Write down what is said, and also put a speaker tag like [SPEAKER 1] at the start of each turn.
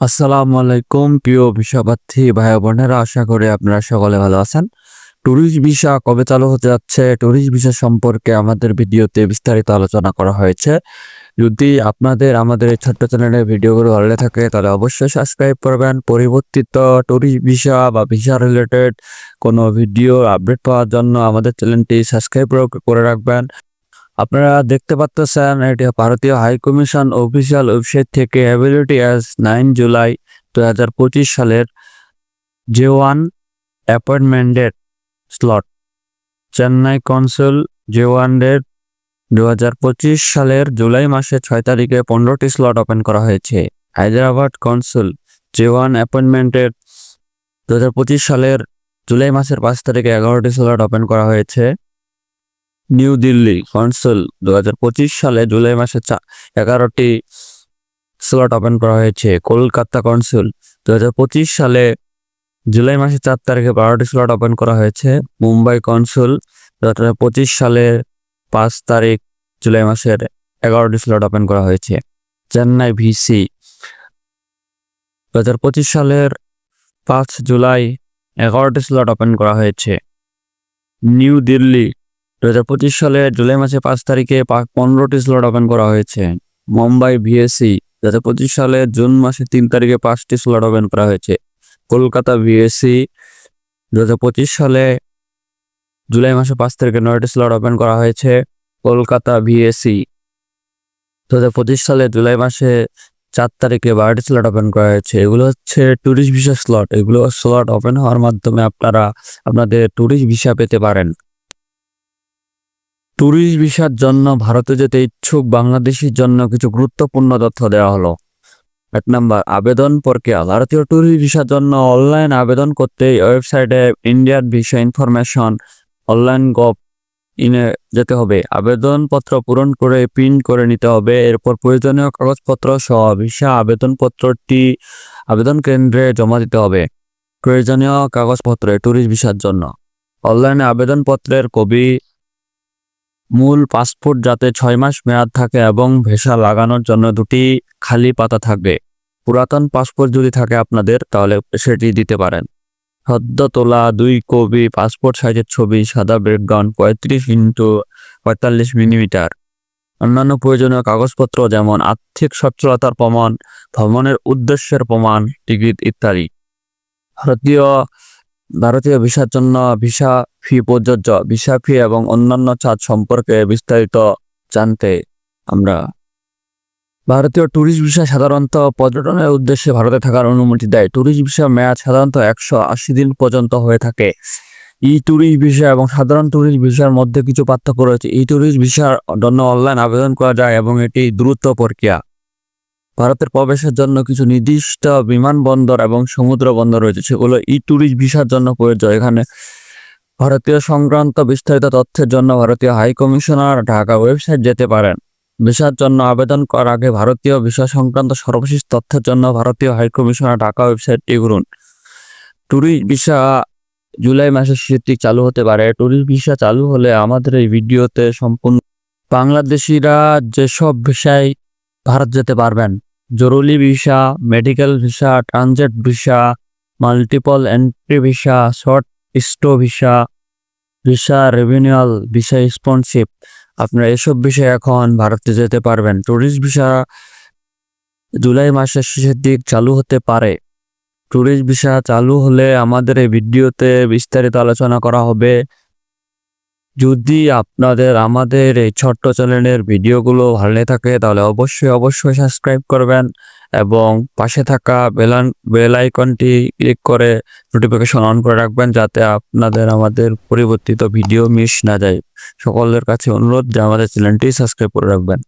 [SPEAKER 1] আসসালামু আলাইকুম, প্রিয় ভিসাপ্রার্থী ভাই বোনেরা, আশা করি আপনারা সকলে ভালো আছেন। ট্যুরিস্ট ভিসা কবে চালু হতে যাচ্ছে? ট্যুরিস্ট ভিসা সম্পর্কে আমাদের ভিডিওতে বিস্তারিত আলোচনা করা হয়েছে। যদি আপনাদের আমাদের এই ছোট্ট চ্যানেলের ভিডিওগুলো ভালো থাকে, তাহলে অবশ্যই সাবস্ক্রাইব করবেন। পরিবর্তিত ট্যুরিস্ট ভিসা বা ভিসা রিলেটেড কোনো ভিডিও আপডেট পাওয়ার জন্য আমাদের চ্যানেলটি সাবস্ক্রাইব করে রাখবেন। আপনারা দেখতে পাচ্ছেন এটি ভারতীয় হাই কমিশন অফিসিয়াল ওয়েবসাইট থেকে অ্যাবিলিটি অ্যাজ নাইন জুলাই দু হাজার পঁচিশ সালের জে ওয়ান অ্যাপয়েন্টমেন্টের স্লট। চেন্নাই কনসুল জে দু হাজার পঁচিশ সালের জুলাই মাসের ছয় তারিখে পনেরোটি স্লট ওপেন করা হয়েছে। হায়দ্রাবাদ কনসুল জে ওয়ান অ্যাপয়েন্টমেন্টের দু হাজার পঁচিশ সালের জুলাই মাসের পাঁচ তারিখে এগারোটি স্লট ওপেন করা হয়েছে। নিউ দিল্লি কনসুল দু সালে জুলাই মাসে এগারোটি স্লট ওপেন করা হয়েছে। কলকাতা কনসুল দু সালে জুলাই মাসে চার তারিখে বারোটি স্লট ওপেন করা হয়েছে। মুম্বাই কনসুল দু সালে পাঁচ তারিখ জুলাই মাসের এগারোটি স্লট ওপেন করা হয়েছে। চেন্নাই ভিসি দু সালের পাঁচ জুলাই এগারোটি স্লট ওপেন করা হয়েছে। নিউ দিল্লি দু হাজার পঁচিশ সালে জুলাই মাসে পাঁচ তারিখে পনেরোটি স্লট ওপেন করা হয়েছে। মুম্বাই ভিএসসি দু সালে জুন মাসে তিন তারিখে পাঁচটি স্লট ওপেন করা হয়েছে। কলকাতা ভিএসসি দু সালে জুলাই মাসে পাঁচ তারিখে নয়টি স্লট ওপেন করা হয়েছে। কলকাতা ভিএসসি দু সালে জুলাই মাসে চার তারিখে বারোটি স্লট ওপেন করা হয়েছে। এগুলো হচ্ছে ট্যুরিস্ট ভিসা স্লট এগুলো স্লট ওপেন হওয়ার মাধ্যমে আপনারা, আপনাদের ট্যুরিস্ট ভিসা পেতে পারেন। ট্যুরিস্ট ভিসার জন্য ভারতে যেতে ইচ্ছুক বাংলাদেশির জন্য কিছু গুরুত্বপূর্ণ তথ্য দেওয়া হলো। এক নম্বর, আবেদন প্রক্রিয়া। ভারতীয় ট্যুরিস্ট ভিসার জন্য অনলাইন আবেদন করতে ওয়েবসাইটে Indian visa information, online gov ইনে যেতে হবে। আবেদনপত্র পূরণ করে প্রিন্ট করে নিতে হবে। এরপর প্রয়োজনীয় কাগজপত্র সহ ভিসা আবেদনপত্রটি আবেদন কেন্দ্রে জমা দিতে হবে। প্রয়োজনীয় কাগজপত্রে ট্যুরিস্ট ভিসার জন্য। অনলাইনে আবেদনপত্রের কবি মূল পাসপোর্ট যাতে ছয় মাস মেয়াদ থাকে এবং ভেসা লাগানোর জন্য দুটি খালি পাতা থাকবে। পুরাতন পাসপোর্ট যদি থাকে আপনাদের, তাহলে সেটি দিতে পারেন। সদ্য তোলা দুই কপি, পাসপোর্ট সাইজের ছবি, সাদা ব্রেকগ্রাউন্ড পঁয়ত্রিশ ইন্টু পঁয়তাল্লিশ মিলিমিটার। অন্যান্য প্রয়োজনীয় কাগজপত্র যেমন আর্থিক সচ্ছলতার প্রমাণ, ভ্রমণের উদ্দেশ্যের প্রমাণ, টিকিট ইত্যাদি। ভারতীয় ভারতীয় ভিসার জন্য ভিসা ফি প্রযোজ্য। ভিসা ফি এবং অন্যান্য চার্জ সম্পর্কে বিস্তারিত জানতে আমরা ভারতীয় ট্যুরিস্ট ভিসা সাধারণত পর্যটনের উদ্দেশ্যে ভারতে থাকার অনুমতি দেয়। ট্যুরিস্ট ভিসা মেয়াদ সাধারণত একশো আশি দিন পর্যন্ত হয়ে থাকে। ই ট্যুরিস্ট ভিসা এবং সাধারণ ট্যুরিস্ট ভিসার মধ্যে কিছু পার্থক্য রয়েছে। ই ট্যুরিস্ট ভিসার জন্য অনলাইন আবেদন করা যায় এবং এটি দ্রুত প্রক্রিয়া। ভারতের প্রবেশের জন্য কিছু নির্দিষ্ট বিমানবন্দর এবং সমুদ্র বন্দর রয়েছে। সেগুলো ই ট্যুরিস্ট ভিসার জন্য প্রয়োজন এখানে ভারতীয় সংক্রান্ত বিস্তারিত তথ্যের জন্য ভারতীয় হাই কমিশনার ঢাকা ওয়েবসাইট যেতে পারেন। ভিসার জন্য আবেদন করার আগে ভারতীয় ভিসা সংক্রান্ত সর্বশেষ তথ্যের জন্য ভারতীয় হাই কমিশনার ঢাকা ওয়েবসাইটটি ঘুরুন। ট্যুরিস্ট ভিসা জুলাই মাসের শেষের চালু হতে পারে। ট্যুরিস্ট ভিসা চালু হলে আমাদের এই ভিডিওতে সম্পূর্ণ বাংলাদেশিরা যেসব ভিসায় ভারত যেতে পারবেন জরুরি visa medical visa transit visa multiple entry visa short stay visa visa রেভিনিউয়াল visa স্পন্সিপ আপনারা এসব বিষয়ে এখন ভারতে যেতে পারবেন। ট্যুরিস্ট ভিসা জুলাই মাসের শেষের দিক চালু হতে পারে। ট্যুরিস্ট ভিসা চালু হলে আমাদের এই ভিডিওতে বিস্তারিত আলোচনা করা হবে। যদি আপনাদের, আমাদের এই ছোট্ট চ্যানেলের ভিডিওগুলো ভালো লেগে থাকে, তাহলে অবশ্যই অবশ্যই সাবস্ক্রাইব করবেন এবং পাশে থাকা বেলান বেল আইকনটি ক্লিক করে নোটিফিকেশন অন করে রাখবেন যাতে আপনাদের, আমাদের পরিবর্তিত ভিডিও মিস না যায়। সকলের কাছে অনুরোধ যে আমাদের চ্যানেলটি সাবস্ক্রাইব করে রাখবেন।